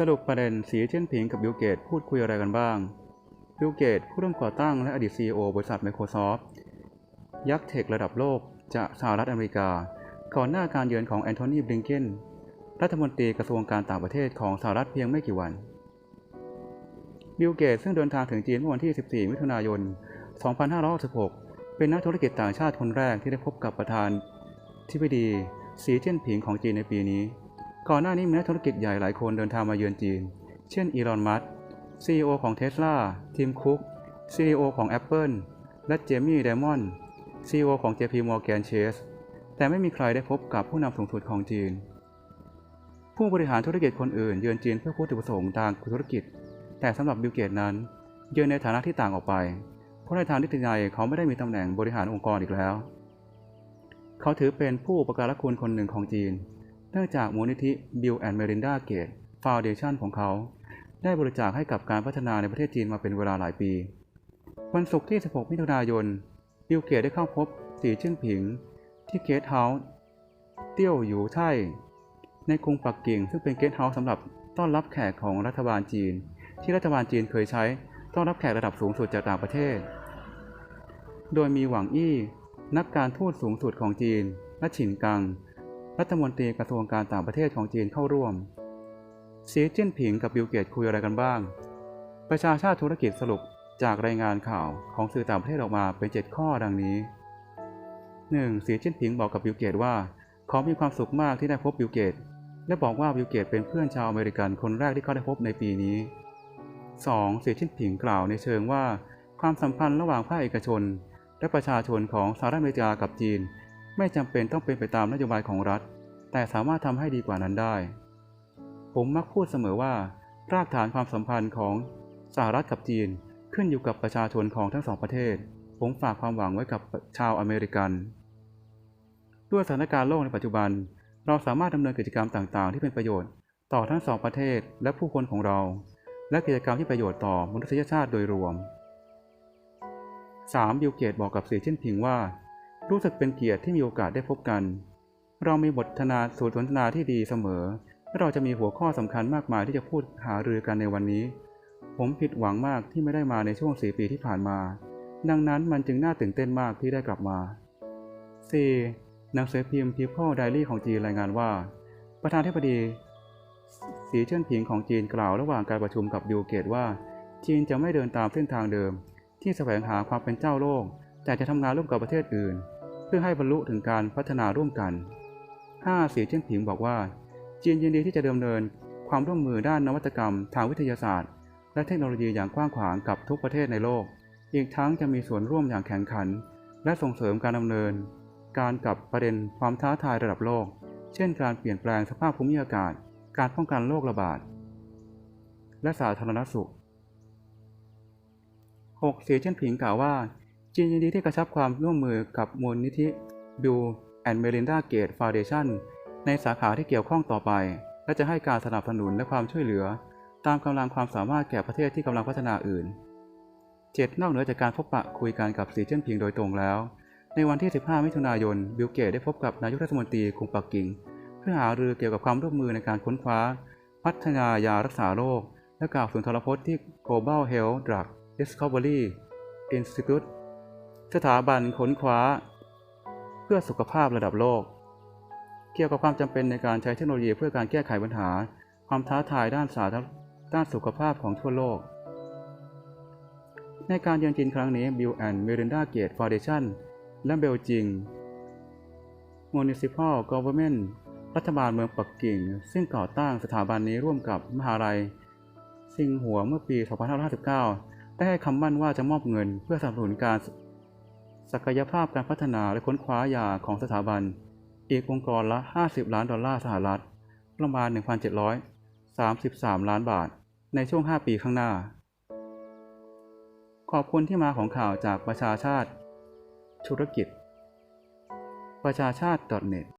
สรุปประเด็นสีเจิ้นผิงกับบิลเกตพูดคุยอะไรกันบ้าง บิลเกตผู้ร่วมก่อตั้งและอดีต CEO บริษัท Microsoft ยักษ์เทคระดับโลกจากสหรัฐอเมริกา ก่อนหน้าการเยือนของแอนโทนีบลิงเกนรัฐมนตรีกระทรวงการต่างประเทศของสหรัฐเพียงไม่กี่วัน บิลเกตซึ่งเดินทางถึงจีนเมื่อวันที่ 14 มิถุนายน 2566 เป็นนักธุรกิจต่างชาติคนแรกที่ได้พบกับประธานทิบดีสีเจิ้นผิงของจีนในปีนี้ ก่อนหน้านี้มีนักธุรกิจใหญ่หลายคนเดินทางมาเยือนจีน เช่นอีลอน มัสก์ CEO ของเท s l a ทีมคุก CEO ของ Apple และเจมี่ไดมอนด์ CEO ของ JP Morgan Chase แต่ไม่มีใครได้พบกับผู้นำสูงสุดของจีน ผู้บริหารธุรกิจคนอื่นเยือนจีนเพื่อพูดจุดประสงค์ทางธุรกิจ แต่สำหรับบิลเกตนั้น เยือนในฐานะที่ต่างออกไป เพราะในทางนิตินัยเขาไม่ได้มีตำแหน่งบริหารองค์กรอีกแล้ว เขาถือเป็นผู้อุปการะคุณคนหนึ่งของจีน นื่องจากมูลนิธิ Bill and Melinda Gates Foundation ของเขา ได้บริจาคให้กับการพัฒนาในประเทศจีนมาเป็นเวลาหลายปี วันศุกร์ที่ 16 มิถุนายน บิลเกตได้เข้าพบสีจิ้นผิง ที่เกสต์เฮาส์เตี้ยวหยูไท่ในกรุงปักกิ่ง ซึ่งเป็นเกสต์เฮาส์สำหรับต้อนรับแขกของรัฐบาลจีน ที่รัฐบาลจีนเคยใช้ต้อนรับแขกระดับสูงสุดจากต่างประเทศ โดยมีหวังอี้ นักการทูตสูงสุดของจีนและฉินกัง รัฐมนตรีกระทรวงการต่างประเทศของจีนเข้าร่วมสีจิ้นผิงกับบิลเกตคุยอะไรกันบ้าง ประชาชาติธุรกิจสรุปจากรายงานข่าวของสื่อต่างประเทศออกมาเป็น 7 ข้อดังนี้ 1. สีจิ้นผิงบอกกับบิลเกตว่า เขามีความสุขมากที่ได้พบบิลเกต และบอกว่าบิลเกตเป็นเพื่อนชาวอเมริกันคนแรกที่เขาได้พบในปีนี้ 2. สีจิ้นผิงกล่าวในเชิงว่า ความสัมพันธ์ระหว่างภาคเอกชน และประชาชนของสหรัฐอเมริกากับจีน ไม่จำเป็นต้องเป็นไปตามนโยบายของรัฐ แต่สามารถทำให้ดีกว่านั้นได้ ผมมักพูดเสมอว่า รากฐานความสัมพันธ์ของสหรัฐกับจีนขึ้นอยู่กับประชาชนของทั้งสองประเทศ ผมฝากความหวังไว้กับชาวอเมริกัน ด้วยสถานการณ์โลกในปัจจุบัน เราสามารถดำเนินกิจกรรมต่างๆ ที่เป็นประโยชน์ต่อทั้งสองประเทศและผู้คนของเรา และกิจกรรมที่ประโยชน์ต่อมนุษยชาติโดยรวม 3. บิลเกตบอกกับสีจิ้นผิงว่า รู้สึกเป็นเกียรติที่มีโอกาสได้พบกัน เรามีบททนาสูตรสนทนาที่ดีเสมอ และเราจะมีหัวข้อสำคัญมากมายที่จะพูดหารือกันในวันนี้ ผมผิดหวังมากที่ไม่ได้มาในช่วง4ปีที่ผ่านมา ดังนั้นมันจึงน่าตื่นเต้นมากที่ได้กลับมา 4. หนังสือพิมพ์ People Diary ของจีนรายงานว่า ประธานธิบดีสีเจิ้นผิงของจีนกล่าวระหว่างการประชุมกับบิลเกตว่า จีนจะไม่เดินตามเส้นทางเดิม ที่แสวงหาความเป็นเจ้าโลก แต่จะทำงานร่วมกับประเทศอื่น เพื่อให้บรรลุถึงการพัฒนาร่วมกัน 5. เสียเจิ้นผิงบอกว่า จีนยินดีที่จะดำเนินความร่วมมือด้านนวัตกรรม ทางวิทยาศาสตร์ และเทคโนโลยีอย่างกว้างขวางกับทุกประเทศในโลก อีกทั้งจะมีส่วนร่วมอย่างแข็งขัน และส่งเสริมการดำเนิน การกับประเด็นความท้าทายระดับโลก เช่น การเปลี่ยนแปลงสภาพภูมิอากาศ การป้องกันโรคระบาด และสาธารณสุข 6. เสียเจิ้นผิงกล่าวว่า จีนยินดีที่กระชับความร่วมมือกับมูลนิธิ Bill and Melinda Gates Foundation ในสาขาที่เกี่ยวข้องต่อไป และจะให้การสนับสนุนและความช่วยเหลือ ตามกำลังความสามารถแก่ประเทศที่กำลังพัฒนาอื่น 7. นอกเหนือจากการพบปะคุยกันกับสีเจิ้นผิงโดยตรงแล้ว ในวันที่ 15 มิถุนายน บิลเกตได้พบกับนายกรัฐมนตรีกรุงปักกิ่ง เพื่อหารือเกี่ยวกับความร่วมมือในการค้นคว้า พัฒนายารักษาโรค และกล่าวสุนทรพจน์ที่ Global Health Drug Discovery Institute สถาบันค้นคว้า เพื่อสุขภาพระดับโลก เกี่ยวกับความจำเป็นในการใช้เทคโนโลยีเพื่อการแก้ไขปัญหา ความท้าทายด้านสาธารณด้านสุขภาพของทั่วโลก ในการเยือนจีนครั้งนี้ Bill and Melinda Gates Foundation และเบลจิง Municipal Government รัฐบาลเมืองปักกิ่ง ซึ่งก่อตั้งสถาบันนี้ร่วมกับมหาลัย ซิงหัวเมื่อปี 2559 ได้ให้คำมั่นว่าจะมอบเงินเพื่อสนับสนุนการ ศักยภาพการพัฒนาและค้นคว้ายาของสถาบัน อีกองค์กรละ 50 ล้านดอลลาร์สหรัฐ ประมาณ 1,733 ล้านบาท ในช่วง 5 ปีข้างหน้า ขอบคุณที่มาของข่าวจากประชาชาติ ธุรกิจ ประชาชาติ .net